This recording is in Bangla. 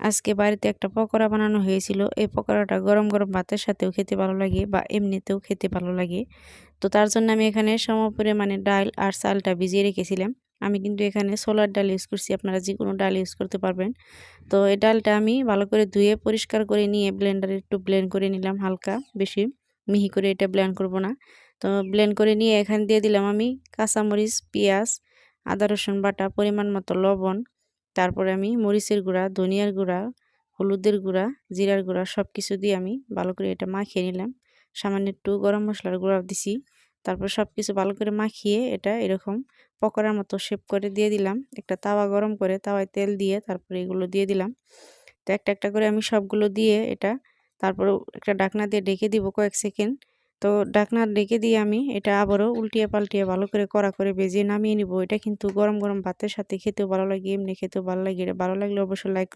আজকে বাড়িতে একটা পকোড়া বানানো হয়েছিল। এই পকোড়াটা গরম গরম ভাতের সাথেও খেতে ভালো লাগে বা এমনিতেও খেতে ভালো লাগে। তো তার জন্য আমি এখানে সম পরিমাণে ডাল আর চালটা ভিজিয়ে রেখেছিলাম। আমি কিন্তু এখানে সোলার ডাল ইউজ করছি, আপনারা যে কোনো ডাল ইউজ করতে পারবেন। তো এই ডালটা আমি ভালো করে ধুয়ে পরিষ্কার করে নিয়ে ব্লেন্ডারে একটু ব্লেন্ড করে নিলাম হালকা, বেশি মিহি করে এটা ব্লেন্ড করব না। তো ব্লেন্ড করে নিয়ে এখানে দিয়ে দিলাম আমি কাঁচামরিচ, পেঁয়াজ, আদা রসুন বাটা, পরিমাণ মতো লবণ তারপরে আমি মরিচের গুঁড়া, ধনিয়ার গুঁড়া, হলুদের গুঁড়া, জিরার গুঁড়া সব কিছু দিয়ে আমি ভালো করে এটা মাখিয়ে নিলাম। সামান্য একটু গরম মশলার গুঁড়া দিছি। তারপর সব কিছু ভালো করে মাখিয়ে এটা এরকম পকোড়ার মতো শেপ করে দিয়ে দিলাম। একটা তাওয়া গরম করে তাওয়ায় তেল দিয়ে তারপরে এগুলো দিয়ে দিলাম। তো একটা একটা করে আমি সবগুলো দিয়ে এটা তারপর একটা ডাকনা দিয়ে ডেকে দিব কয়েক সেকেন্ড। তো ডাকনা ডেকে দিয়ে আমি এটা আবারও উল্টিয়ে পাল্টিয়ে ভালো করে কড়া করে বেজিয়ে নামিয়ে নিব। এটা কিন্তু গরম গরম ভাতের সাথে খেতেও ভালো লাগে, এমনি খেতেও ভালো লাগে। এটা ভালো লাগলে অবশ্যই লাইক